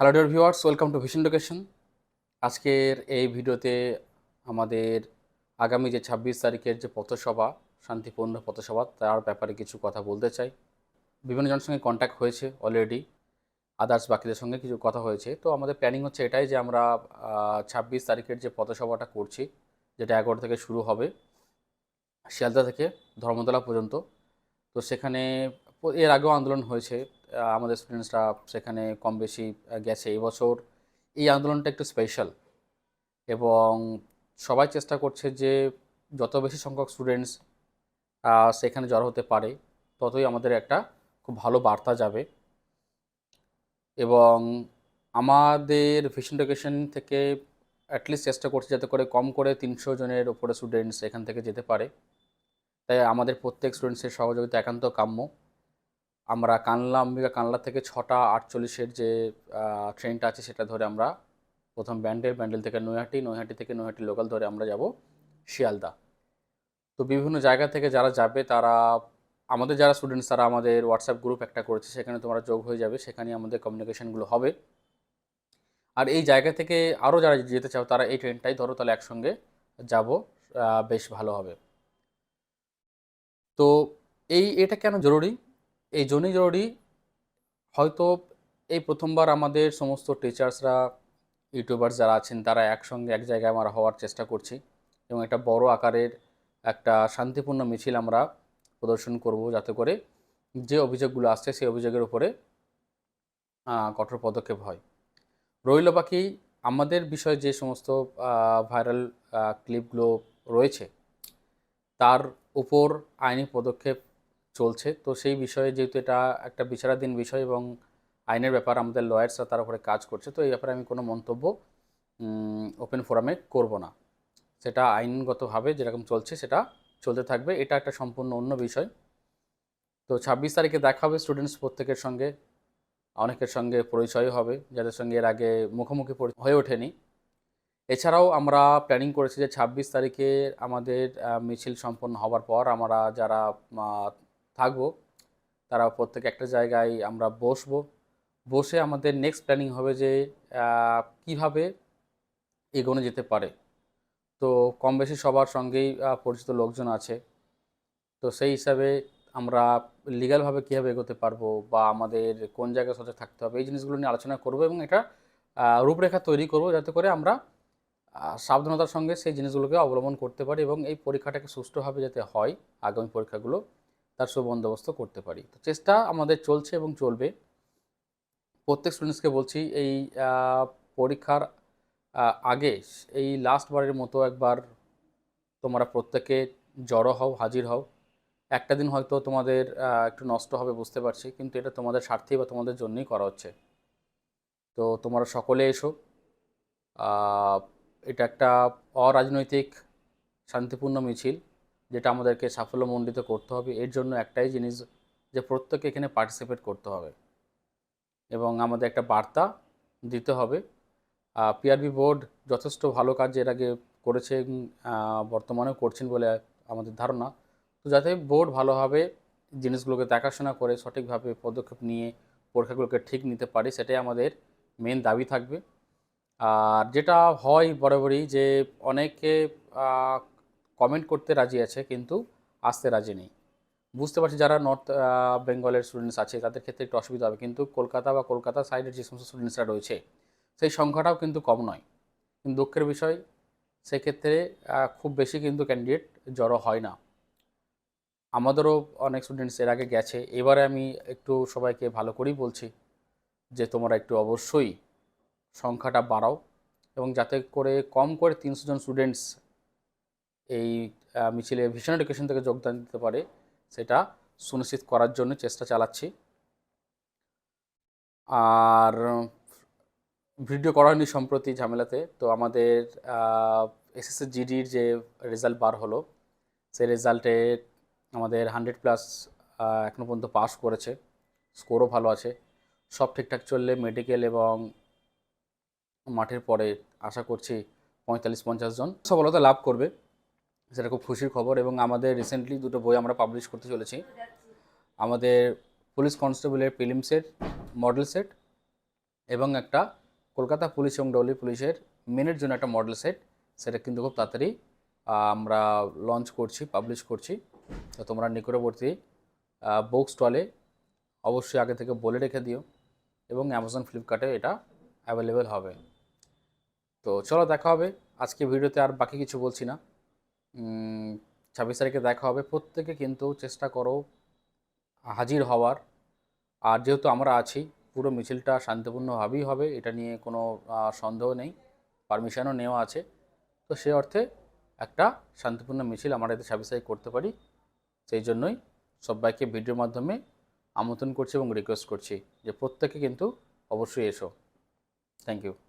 Hello dear viewers welcome to vision location আজকের এই ভিডিওতে আমাদের আগামী যে ছাব্বিশ তারিখের যে পথসভা, শান্তিপূর্ণ পথসভা, তার ব্যাপারে কিছু কথা বলতে চাই। বিভিন্ন জনের সঙ্গে কন্ট্যাক্ট হয়েছে অলরেডি আদার্স বাকিদের সঙ্গে কিছু কথা হয়েছে। তো আমাদের প্ল্যানিং হচ্ছে এটাই যে আমরা ছাব্বিশ তারিখের যে পথসভাটা করছি, যেটা এগারো থেকে শুরু হবে, শিয়ালদা থেকে ধর্মতলা পর্যন্ত। তো সেখানে এর আগেও আন্দোলন হয়েছে। আমাদের স্টুডেন্টসরা সেখানে কম বেশি গেছে এবছর এই আন্দোলনটা একটু স্পেশাল এবং সবাই চেষ্টা করছে যে যত বেশি সংখ্যক স্টুডেন্টস সেখানে জড়ো হতে পারে, ততই আমাদের একটা খুব ভালো বার্তা যাবে। এবং আমাদের ভিশন এডুকেশন থেকে অ্যাটলিস্ট চেষ্টা করছি যাতে করে কম করে তিনশো জনের উপরে স্টুডেন্টস এখান থেকে যেতে পারে। তাই আমাদের প্রত্যেক স্টুডেন্টসের সহযোগিতা একান্ত কাম্য। আমরা কানলা অম্বিকা কানলা থেকে ছটা আটচল্লিশের যে ট্রেনটা আছে সেটা ধরে আমরা প্রথম ব্যান্ডেল ব্যান্ডেল থেকে নৈহাটি নৈহাটি থেকে নৈহাটি লোকাল ধরে আমরা যাব শিয়ালদা। তো বিভিন্ন জায়গা থেকে যারা যাবে তারা, আমাদের যারা স্টুডেন্টস তারা আমাদের হোয়াটসঅ্যাপ গ্রুপ একটা করেছে, সেখানে তোমরা যোগ হয়ে যাবে সেখানে আমাদের কমিউনিকেশনগুলো হবে। আর এই জায়গা থেকে আরও যারা যেতে চাও তারা এই ট্রেনটাই ধরো তাহলে একসঙ্গে যাব বেশ ভালো হবে। তো এই, এটা কেন জরুরি? এই জন্যই জরুরি হয়তো এই প্রথমবার আমাদের সমস্ত টিচার্সরা ইউটিউবার্স যারা আছেন, তারা একসঙ্গে এক জায়গায় আমরা হওয়ার চেষ্টা করছি এবং একটা বড় আকারের একটা শান্তিপূর্ণ মিছিল আমরা প্রদর্শন করব যাতে করে যে অভিযোগগুলো আসছে সেই অভিযোগের উপরে কঠোর পদক্ষেপ হয়। রইল বাকি আমাদের বিষয়ে যে সমস্ত ভাইরাল ক্লিপগুলো রয়েছে, তার উপর আইনি পদক্ষেপ চলছে। তো সেই বিষয়ে যেহেতু এটা একটা বিচারাধীন বিষয় এবং আইনের ব্যাপার আমাদের লয়ার্সরা তার উপরে কাজ করছে, তো এই ব্যাপারে আমি কোনো মন্তব্য ওপেন ফোরামে করব না। সেটা আইনগতভাবে যেরকম চলছে সেটা চলতে থাকবে, এটা একটা সম্পূর্ণ অন্য বিষয়। তো ছাব্বিশ তারিখে দেখা হবে স্টুডেন্টস প্রত্যেকের সঙ্গে, অনেকের সঙ্গে পরিচয় হবে, যাদের সঙ্গে এর আগে মুখোমুখি হয়ে ওঠেনি। এছাড়াও আমরা প্ল্যানিং করেছি যে ছাব্বিশ তারিখে আমাদের মিছিল সম্পন্ন হওয়ার পর আমরা যারা থাকব, তারা প্রত্যেক একটা জায়গায় আমরা বসবো। বসে আমাদের নেক্সট প্ল্যানিং হবে যে কীভাবে এগোনো যেতে পারে। তো কম বেশি সবার সঙ্গেই পরিচিত লোকজন আছে। তো সেই হিসাবে আমরা লিগ্যালভাবে কীভাবে এগোতে পারব বা আমাদের কোন জায়গায় সচেতন থাকতে হবে, এই জিনিসগুলো নিয়ে আলোচনা করব এবং এটা রূপরেখা তৈরি করব যাতে করে আমরা সাবধানতার সঙ্গে সেই জিনিসগুলোকে অবলম্বন করতে পারি এবং এই পরীক্ষাটাকে সুষ্ঠুভাবে যাতে হয়, আগামী পরীক্ষাগুলো। তার সুবন্দোবস্ত করতে পারি। তো চেষ্টা আমাদের চলছে এবং চলবে। প্রত্যেক স্টুডেন্টসকে বলছি, এই পরীক্ষার আগে, এই লাস্ট বারের মতো একবার তোমরা প্রত্যেকে জড়ো হও, হাজির হও। একটা দিন হয়তো তোমাদের একটু নষ্ট হবে বুঝতে পারছি, কিন্তু এটা তোমাদের স্বার্থেই বা তোমাদের জন্যই করা হচ্ছে। তো তোমরা সকলে এসো। এটা একটা অরাজনৈতিক, শান্তিপূর্ণ মিছিল। যেটা আমাদেরকে সাফল্যমণ্ডিত করতে হবে, এর জন্য একটাই জিনিস যে প্রত্যেকে এখানে পার্টিসিপেট করতে হবে। এবং আমাদের একটা বার্তা দিতে হবে। পিআরবি বোর্ড যথেষ্ট ভালো কাজ এর আগে করেছে বর্তমানেও করছেন বলে আমাদের ধারণা। তো যাতে বোর্ড ভালোভাবে জিনিসগুলোকে দেখাশোনা করে, সঠিকভাবে পদক্ষেপ নিয়ে পরীক্ষাগুলোকে ঠিক নিতে পারে, সেটাই আমাদের মেন দাবি থাকবে। আর যেটা হয় বরাবরই যে অনেকে কমেন্ট করতে রাজি আছে, কিন্তু আসতে রাজি নেই। বুঝতে পারছি যারা নর্থ বেঙ্গলের স্টুডেন্টস আছে, তাদের ক্ষেত্রে একটু অসুবিধা হবে, কিন্তু কলকাতা বা কলকাতা সাইডের যে সমস্ত স্টুডেন্টসরা রয়েছে, সেই সংখ্যাটাও কিন্তু কম নয়। কিন্তু দুঃখের বিষয়, সেক্ষেত্রে খুব বেশি কিন্তু ক্যান্ডিডেট জড়ো হয় না। আমাদেরও অনেক স্টুডেন্টস এর আগে গেছে, এবারে আমি একটু সবাইকে ভালো করেই বলছি যে, তোমরা একটু অবশ্যই সংখ্যাটা বাড়াও এবং যাতে করে কম করে তিনশো জন স্টুডেন্টস এই মিছিলে ভিশন এডুকেশন থেকে যোগদান দিতে পারে, সেটা সুনিশ্চিত করার জন্য চেষ্টা চালাচ্ছি। আর ভিডিও করা হয়নি সম্প্রতি ঝামেলাতে, তো আমাদের এসএসসি জিডির যে রেজাল্ট বার হলো, সেই রেজাল্টে আমাদের হান্ড্রেড প্লাস এখনও পর্যন্ত পাস করেছে স্কোরও ভালো আছে, সব ঠিকঠাক চললে মেডিকেল এবং মাঠের পরে আশা করছি পঁয়তাল্লিশ পঞ্চাশ জন সফলতা লাভ করবে। সেটা খুব খুশির খবর এবং আমাদের রিসেন্টলি দুটো বই আমরা পাবলিশ করতে চলেছি। আমাদের পুলিশ কনস্টেবলের প্রিলিমসের মডেল সেট এবং একটা কলকাতা পুলিশ এবং ডলি পুলিশের মেনের জন্য একটা মডেল সেট সেটা কিন্তু খুব তাড়াতাড়ি আমরা লঞ্চ করছি পাবলিশ করছি। তো তোমরা নিকটবর্তী বুক স্টলে অবশ্যই আগে থেকে বলে রেখে দিও এবং অ্যামাজন ফ্লিপকার্টে এটা অ্যাভেলেবেল হবে। তো চলো দেখা হবে। আজকে ভিডিওতে আর বাকি কিছু বলছি না। ছাব্বিশ তারিখে দেখা হবে। প্রত্যেকে কিন্তু চেষ্টা করো হাজির হওয়ার। আর যেহেতু আমরা আছি, পুরো মিছিলটা শান্তিপূর্ণভাবেই হবে, এটা নিয়ে কোনো সন্দেহ নেই। পারমিশনও নেওয়া আছে। তো সে অর্থে একটা শান্তিপূর্ণ মিছিল আমরা এতে ছাব্বিশ তারিখ করতে পারি। সেই জন্যই সবাইকে ভিডিওর মাধ্যমে আমন্ত্রণ করছি এবং রিকোয়েস্ট করছি যে প্রত্যেকে কিন্তু অবশ্যই এসো। Thank you